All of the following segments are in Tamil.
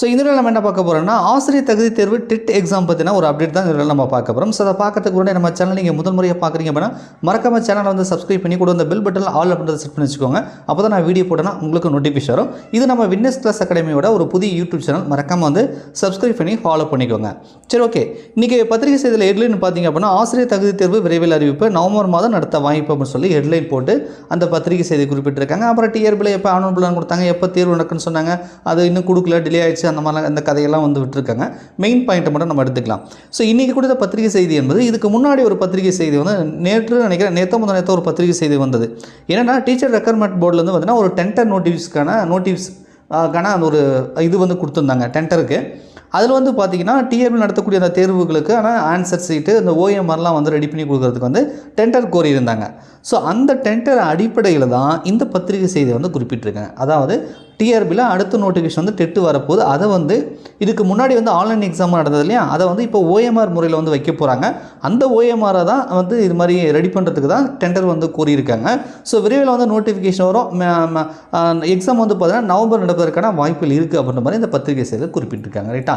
ஸோ இந்த நம்ம என்ன பார்க்க போகிறோம்னா ஆசிரியர் தகுதி தேர்வு டெட் எக்ஸாம் பற்றின ஒரு அப்டேட் தான் இதில் நம்ம பார்க்க போகிறோம் ஸோ அதை பார்க்கறதுக்கு முன்னாடி நம்ம சேனல் நீங்கள் முதல் முறையாக பார்க்குறீங்க அப்படின்னா மறக்காம சேனலை வந்து சப்ஸ்கிரைப் பண்ணி கூட அந்த பெல் பட்டன் ஆல் அப்படின்றத செட் பண்ணி வச்சுக்கோங்க. அப்போ தான் நான் வீடியோ போட்டேன்னா உங்களுக்கு நோட்டிஃபிகேஷன் வரும். இது நம்ம வின்னஸ் கிளாஸ் அகாடமியோட ஒரு புதிய யூடியூப் சேனல் மறக்காமல் வந்து சப்ஸ்கிரைப் பண்ணி ஃபாலோ பண்ணிக்கோங்க. சரி ஓகே இன்றைக்கி பத்திரிகை செய்தியில் ஹெட்லைன் பார்த்தீங்க அப்படின்னா ஆசிரியர் தகுதி தேர்வு விரைவில் அறிவிப்பு நவம்பர் மாதம் நடத்த வாய்ப்பு அப்படின்னு சொல்லி ஹெட்லைன் போட்டு அந்த பத்திரிகை செய்தி குறிப்பிட்டிருக்காங்க. அப்புறம் டிஆர்பியில் எப்போ ஆனுவல் பிளான் கொடுத்தாங்க எப்போ தேர்வு நடக்குன்னு சொன்னாங்க அது இன்னும் கொடுக்கல டிலே ஆயிடுச்சு. அந்த மாதிரிலாம் இந்த கதையெல்லாம் வந்து விட்டுருக்காங்க. மெயின் பாயிண்ட்டை மட்டும் நம்ம எடுத்துக்கலாம். ஸோ இன்றைக்கி கொடுத்த பத்திரிகை செய்தி என்பது இதுக்கு முன்னாடி ஒரு பத்திரிகை செய்தி வந்து நேற்று நினைக்கிறேன் நேற்று முதல் நேற்று ஒரு பத்திரிகை செய்தி வந்தது. என்னென்னா டீச்சர் ரெக்ரூட்மெண்ட் போர்டில் வந்து பார்த்தீங்கன்னா ஒரு டென்டர் நோட்டிஃபிஸ்க்கான நோட்டிஃபிஸ் க்கான அந்த ஒரு இது வந்து கொடுத்துருந்தாங்க டென்டருக்கு அதில் வந்து பார்த்தீங்கன்னா டிஆர்பி நடத்தக்கூடிய அந்த தேர்வுகளுக்கு ஆனால் ஆன்சர் சீட்டு இந்த ஓஎம்ஆர்லாம் வந்து ரெடி பண்ணி கொடுக்குறதுக்கு வந்து டெண்டர் கோரியிருந்தாங்க. ஸோ அந்த டெண்டர் அடிப்படையில் தான் இந்த பத்திரிகை செய்தியை வந்து குறிப்பிட்டிருக்கேன் அதாவது டிஆர்பியில் அடுத்த நோட்டிஃபிகேஷன் வந்து டெட்டு வரப்போகுது. அதை வந்து இதுக்கு முன்னாடி வந்து ஆன்லைன் எக்ஸாம் நடந்தது இல்லையா? அதை வந்து இப்போ ஓஎம்ஆர் முறையில் வந்து வைக்க போகிறாங்க அந்த ஓஎம்ஆரை தான் வந்து இது மாதிரி ரெடி பண்ணுறதுக்கு தான் டெண்டர் வந்து கூறியிருக்காங்க. ஸோ விரைவில் வந்து நோட்டிஃபிகேஷன் வரும். எக்ஸாம் வந்து பார்த்தீங்கன்னா நவம்பர் நடப்பதற்கான வாய்ப்புகள் இருக்குது அப்படின்ற மாதிரி இந்த பத்திரிகை செய்தியில் குறிப்பிட்டிருக்காங்க. ரைட்டா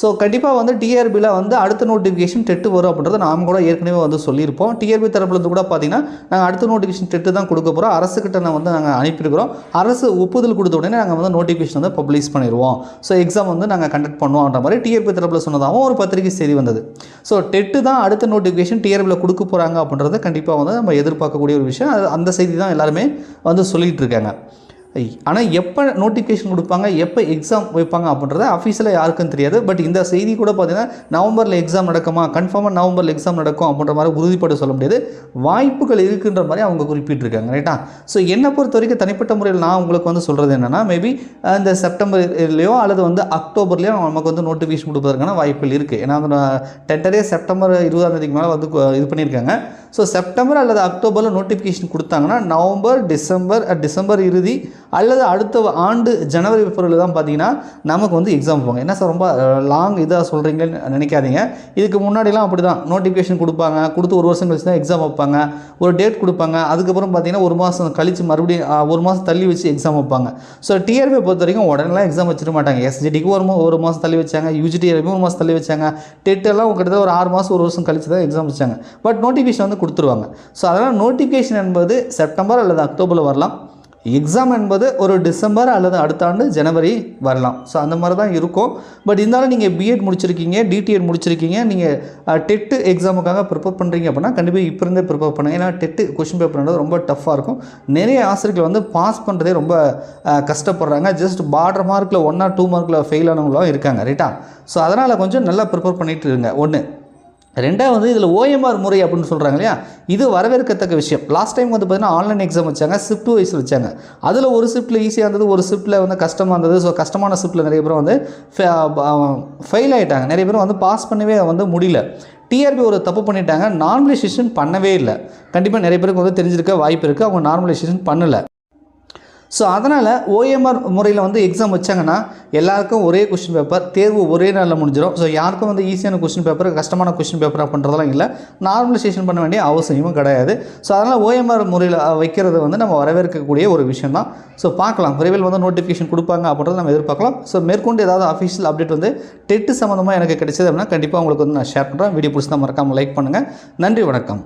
ஸோ கண்டிப்பாக வந்து டிஆர்பியில் வந்து அடுத்த நோட்டிஃபிகேஷன் டெட்டு வரும் அப்படின்றத நாம் கூட ஏற்கனவே வந்து சொல்லியிருப்போம். டிஆர்பி தரப்புலேருந்து கூட பார்த்தீங்கன்னா நாங்கள் அடுத்த நோட்டிஃபிகேஷன் டெட்டு தான் கொடுக்க போகிறோம் அரசுக்கிட்ட நான் வந்து நாங்கள் அனுப்பியிருக்கிறோம். அரசு ஒப்புதல் கொடுத்த உடனே நாங்கள் வந்து நோட்டிஃபிகேஷன் வந்து பப்ளிஷ் பண்ணிடுவோம் ஸோ எக்ஸாம் வந்து நாங்கள் கண்டக்ட் பண்ணுவோம்ன்ற மாதிரி டிஆர்பி தரப்பில் சொன்னதாகவும் ஒரு பத்திரிகை செய்தி வந்தது. ஸோ டெட்டு தான் அடுத்த நோட்டிஃபிகேஷன் டிஆர்பியில் கொடுக்க போகிறாங்க அப்படின்றத கண்டிப்பாக வந்து நம்ம எதிர்பார்க்கக்கூடிய ஒரு விஷயம். அது அந்த செய்தி தான் எல்லாருமே வந்து சொல்லிகிட்டு இருக்காங்க. ஆனால் எப்போ நோட்டிஃபிகேஷன் கொடுப்பாங்க எப்போ எக்ஸாம் வைப்பாங்க அப்படின்றத அஃபீஷியலாக யாருக்கும் தெரியாது. பட் இந்த செய்தி கூட பார்த்திங்கன்னா நவம்பரில் எக்ஸாம் நடக்குமா? கன்ஃபார்மாக நவம்பரில் எக்ஸாம் நடக்கும் அப்படின்ற மாதிரி உறுதிப்பட சொல்ல முடியாது. வாய்ப்புகள் இருக்குன்ற மாதிரி அவங்க குறிப்பிட்டிருக்காங்க ரைட்டா ஸோ என்னை பொறுத்த வரைக்கும் தனிப்பட்ட முறையில் நான் உங்களுக்கு வந்து சொல்கிறது என்னென்னா மேபி இந்த செப்டம்பர்லேயோ அல்லது வந்து அக்டோபர்லேயோ நமக்கு வந்து நோட்டிஃபிகேஷன் கொடுப்பதற்கான வாய்ப்புகள் இருக்குது ஏன்னா அந்த டென்டரே செப்டம்பர் இருபதாம் தேதிக்கு மேலே வந்து இது பண்ணியிருக்காங்க. ஸோ செப்டம்பர் அல்லது அக்டோபரில் நோட்டிஃபிகேஷன் கொடுத்தாங்கன்னா நவம்பர் டிசம்பர் டிசம்பர் இறுதி அல்லது அடுத்த ஆண்டு ஜனவரி பிப்ரவரியில் தான் பார்த்தீங்கன்னா நமக்கு வந்து எக்ஸாம் வைப்பாங்க என்ன சார் ரொம்ப லாங் இதாக சொல்கிறீங்கன்னு நினைக்காதீங்க. இதுக்கு முன்னாடிலாம் அப்படி தான் நோட்டிஃபிகேஷன் கொடுப்பாங்க. கொடுத்து ஒரு வருஷம் கழிச்சு தான் எக்ஸாம் வைப்பாங்க. ஒரு டேட் கொடுப்பாங்க. அதுக்கப்புறம் பார்த்தீங்கன்னா ஒரு மாதம் கழித்து மறுபடியும் ஒரு மாதம் தள்ளி வச்சு எக்ஸாம் வைப்பாங்க. ஸோ டிஆர்பி பொறுத்த வரைக்கும் உடனேலாம் எக்ஸாம் வச்சிட மாட்டாங்க. எஸ்ஜிடிக்கு ஒரு ஒரு மாதம் தள்ளி வச்சாங்க. யூஜிடிஆர்பி ஒரு மாதம் தள்ளி வச்சாங்க. டெட்டெல்லாம் கிட்டத்தட்ட ஒரு ஆறு மாதம் ஒரு வருஷம் கழிச்சு தான் எக்ஸாம் வச்சாங்க. பட் நோட்டிஃபிகேஷன் வந்து கொடுத்துருவாங்க. ஸோ அதனால் நோட்டிஃபிகேஷன் என்பது செப்டம்பர் அல்லது அக்டோபரில் வரலாம். எக்ஸாம் என்பது ஒரு டிசம்பர் அல்லது அடுத்த ஆண்டு ஜனவரி வரலாம். ஸோ அந்த மாதிரி தான் இருக்கும். பட் இருந்தாலும் நீங்கள் பிஎட் முடிச்சிருக்கீங்க டிடிஎட் முடிச்சிருக்கீங்க நீங்கள் டெட்டு எக்ஸாமுக்காக ப்ரிப்பேர் பண்ணுறீங்க அப்படின்னா கண்டிப்பாக இப்போ இருந்தே ப்ரிப்பேர் பண்ணுங்கள் ஏன்னா டெட்டு கொஷின் பேப்பர்ன்றது ரொம்ப டஃப்பாக இருக்கும். நிறைய ஆசிரியர்கள் வந்து பாஸ் பண்ணுறதே ரொம்ப கஷ்டப்படுறாங்க. ஜஸ்ட் பார்டர் மார்க்கில் ஒன் ஆர் டூ மார்க்கில் ஃபெயில் ஆனவங்களும் இருக்காங்க ரைட்டா ஸோ அதனால் கொஞ்சம் நல்லா ப்ரிப்பேர் பண்ணிகிட்டு இருங்க. ஒன்று ரெண்டாவது இதில் ஓஎம்ஆர் முறை அப்படின்னு சொல்கிறாங்க இல்லையா? இது வரவேற்கத்தக்க விஷயம். லாஸ்ட் டைம் வந்து பார்த்தீங்கன்னா ஆன்லைன் எக்ஸாம் வச்சாங்க ஷிஃப்ட் வைஸ் வச்சாங்க. அதில் ஒரு ஷிஃப்ட்டில் ஈஸியாக இருந்தது ஒரு ஷிஃப்ட்டில் வந்து கஷ்டமாக இருந்தது. ஸோ கஷ்டமான ஷிஃப்ட்டில் நிறைய பேர் வந்து ஃபெயில் ஆகிட்டாங்க நிறைய பேர் வந்து பாஸ் பண்ணவே வந்து முடியல. டிஆர்பி ஒரு தப்பு பண்ணிட்டாங்க. நார்மலைசேஷன் பண்ணவே இல்லை. கண்டிப்பாக நிறைய பேருக்கு வந்து தெரிஞ்சிருக்க வாய்ப்பு இருக்குது அவங்க நார்மலைசேஷன் பண்ணலை. ஸோ அதனால் ஓஎம்ஆர் முறையில் வந்து எக்ஸாம் வச்சாங்கன்னா எல்லாருக்கும் ஒரே கொஷின் பேப்பர் தேர்வு ஒரே நாளில் முடிஞ்சிடும் ஸோ யாருக்கும் வந்து ஈஸியான கொஷின் பேப்பர் கஷ்டமான கொஷின் பேப்பர் பண்ணுறதெல்லாம் இல்லை. நார்மலைசேஷன் பண்ண வேண்டிய அவசியமும் கிடையாது. ஸோ அதனால் ஓஎம்ஆர் முறையில் வைக்கிறது வந்து நம்ம வரவேற்கக்கூடிய ஒரு விஷயம் தான். ஸோ பார்க்கலாம். விரைவில் வந்து நோட்டிஃபிகேஷன் கொடுப்பாங்க அப்படின்றத நம்ம எதிர்பார்க்கலாம். ஸோ மேற்கொண்டு ஏதாவது அஃபிஷியல் அப்டேட் வந்து டெட்டு சம்மந்தமாக எனக்கு கிடைச்சது அப்படின்னா கண்டிப்பாக உங்களுக்கு வந்து நான் ஷேர் பண்ணுறேன் வீடியோ பிடிச்சி தான் மறக்காமல் லைக் பண்ணுங்கள் நன்றி வணக்கம்.